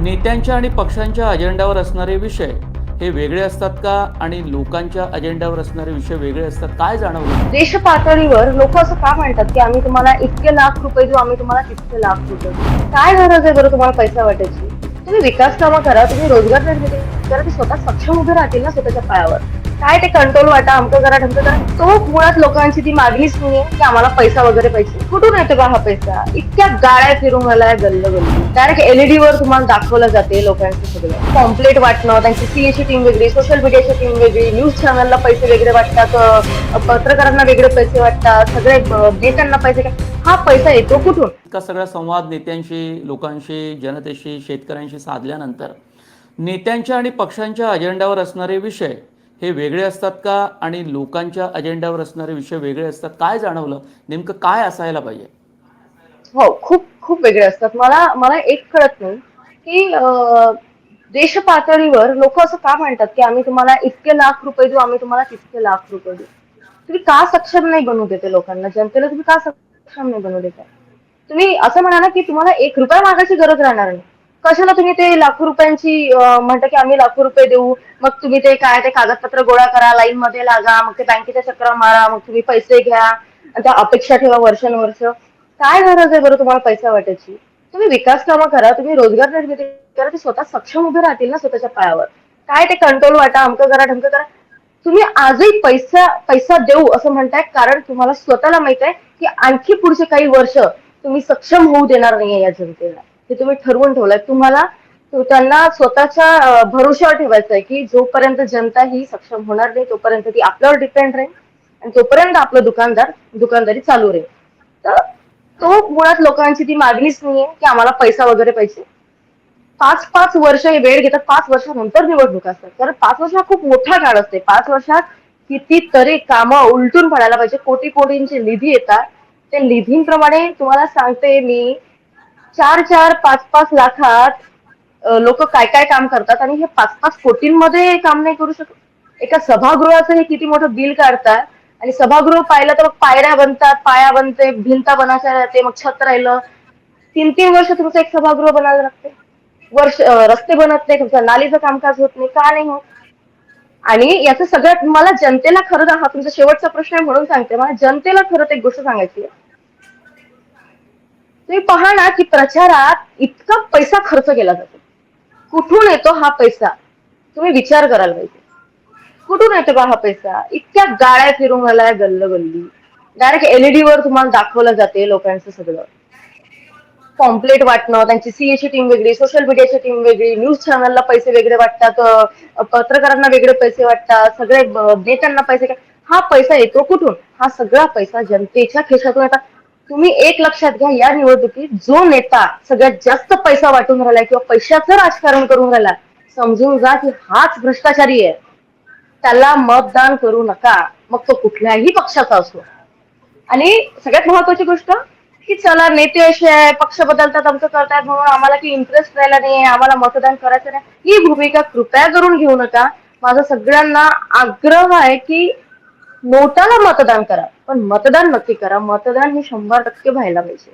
नेत्यांच्या आणि पक्षांच्या अजेंड्यावर असणारे विषय हे वेगळे असतात का? आणि लोकांच्या अजेंड्यावर असणारे विषय वेगळे असतात काय जाणवलं? देश पातळीवर लोक असं का म्हणतात की आम्ही तुम्हाला इतके लाख रुपये देऊ आम्ही तुम्हाला तितके लाख रुपये देऊ? काय गरज आहे बरं तुम्हाला पैसा वाटायची? तुम्ही विकास कामं करा तुम्ही रोजगार निर्मिती करा ते स्वतः सक्षम उभे राहतील ना स्वतःच्या पायावर? काय ते कंट्रोल वाटा? आमचं जरा ढमकं तो मुळात लोकांची ती मागणीच नाहीये की आम्हाला पैसा वगैरे पाहिजे कुठून येतो का हा पैसा? इतक्या गाड्या फिरून आलाय गल्ल गल्ल डायरेक्ट एलईडी वर तुम्हाला दाखवलं जाते लोकांचं सगळं. कॉम्प्लेट वाटणं त्यांची सीएची टीम वेगळी सोशल मीडियाची टीम वेगळी न्यूज चॅनलला पैसे वेगळे वाटतात पत्रकारांना वेगळे पैसे वाटतात सगळे नेत्यांना पैसे काय हा पैसा येतो कुठून? इतका सगळा संवाद नेत्यांशी लोकांशी जनतेशी शेतकऱ्यांशी साधल्यानंतर नेत्यांच्या आणि पक्षांच्या अजेंड्यावर असणारे विषय हे वेगळे असतात का? आणि लोकांच्या अजेंड्यावर असणारे विषय वेगळे असतात? काय जाणवलं? नेमकं काय असायला पाहिजे? हो खूप खूप वेगळे असतात. मला मला एक कळत नाही की देश पातळीवर लोक असं का म्हणतात की आम्ही तुम्हाला इतके लाख रुपये देऊ आम्ही तुम्हाला तितके लाख रुपये देऊ? तुम्ही का सक्षम नाही बनवू देते लोकांना? जनतेला तुम्ही का सक्षम नाही बनवू देता तुम्ही असं म्हणा ना की तुम्हाला एक रुपया मागायची गरज राहणार नाही. कशाला तुम्ही ते लाखो रुपयांची म्हणता की आम्ही लाखो रुपये देऊ? मग तुम्ही ते काय ते कागदपत्र गोळा करा लाईन मध्ये लागा मग ते बँकेच्या चक्र मारा मग तुम्ही पैसे घ्या त्या अपेक्षा ठेवा वर्षानुवर्ष. काय गरज आहे बरं तुम्हाला पैसा वाटायची? तुम्ही विकास कामं करा तुम्ही रोजगार निर्मिती करा ते स्वतः सक्षम उभे राहतील ना स्वतःच्या पायावर. काय ते कंट्रोल वाटा अमकं करा ढमकं करा. तुम्ही आजही पैसा पैसा देऊ असं म्हणताय कारण तुम्हाला स्वतःला माहीत आहे की आणखी पुढचे काही वर्ष तुम्ही सक्षम होऊ देणार नाहीये या जनतेला. हे तुम्ही ठरवून ठेवलंय. तुम्हाला त्यांना स्वतःच्या भरोशावर ठेवायचं आहे की जोपर्यंत जनता ही सक्षम होणार नाही तोपर्यंत ती आपल्यावर डिपेंड राहील आणि तोपर्यंत आपलं दुकानदार दुकानदारी चालू राहील. तर तो मुळात लोकांची ती मागणीच नाहीये की आम्हाला पैसा वगैरे पाहिजे. पाच पाच वर्ष हे वेळ घेतात पाच वर्षानंतर निवडणूक असतात. कारण पाच वर्ष हा खूप मोठा काळ असते. पाच वर्षात कितीतरी कामं उलटून पडायला पाहिजे. कोटी कोटींचे निधी येतात. त्या निधींप्रमाणे तुम्हाला सांगते मी चार चार पाच पाच लाखात लोक काय काय काम करतात आणि हे पाच पाच कोटींमध्ये काम नाही करू शकत. एका सभागृहाचं हे किती मोठं बिल काढतात आणि सभागृह पाहिलं तर मग पायऱ्या बनतात पाया बनते भिंता बनायच्या राहते मग छत राहिलं. तीन तीन वर्ष तुमचं एक सभागृह बनायला लागते. वर्ष रस्ते बनत नाही तुमचं नालीचं कामकाज होत नाही का नाही होत? आणि याचं सगळ्यात मला जनतेला खरं हा तुमचा शेवटचा प्रश्न आहे म्हणून सांगते. मला जनतेला खरं एक गोष्ट सांगायची आहे. तुम्ही पहा ना की प्रचारात इतका पैसा खर्च केला जातो. कुठून येतो हा पैसा? तुम्ही विचार करायला पाहिजे. कुठून येतो का हा पैसा? इतक्या गाळ्या फिरून आलाय गल्ल गल्ली डायरेक्ट एलईडी वर तुम्हाला दाखवलं जाते लोकांचं सगळं. पॉम्पलेट वाटणं त्यांची सीएची टीम वेगळी सोशल मीडियाची टीम वेगळी न्यूज चॅनलला पैसे वेगळे वाटतात पत्रकारांना वेगळे पैसे वाटतात सगळे नेत्यांना पैसे हा पैसा येतो कुठून? हा सगळा पैसा जनतेच्या खिशातून येतात. तुम्ही एक लक्षात घ्या या निवडणुकीत जो नेता सगळ्यात जास्त पैसा वाटून राहिलाय किंवा पैशाचं राजकारण करून राहिला समजून जा की हाच भ्रष्टाचारी आहे. त्याला मतदान करू नका. मग तो कुठल्याही पक्षाचा असो. आणि सगळ्यात महत्वाची गोष्ट की चला नेते असे आहे पक्ष बदलतात आमचं करतात म्हणून आम्हाला की इंटरेस्ट राहिला नाही आम्हाला मतदान करायचं नाही. ही भूमिका कृपया करून घेऊ नका. माझा सगळ्यांना आग्रह आहे की नोटाला मतदान करा पण मतदान नक्की करा. मतदान हे शंभर टक्के व्हायला पाहिजे.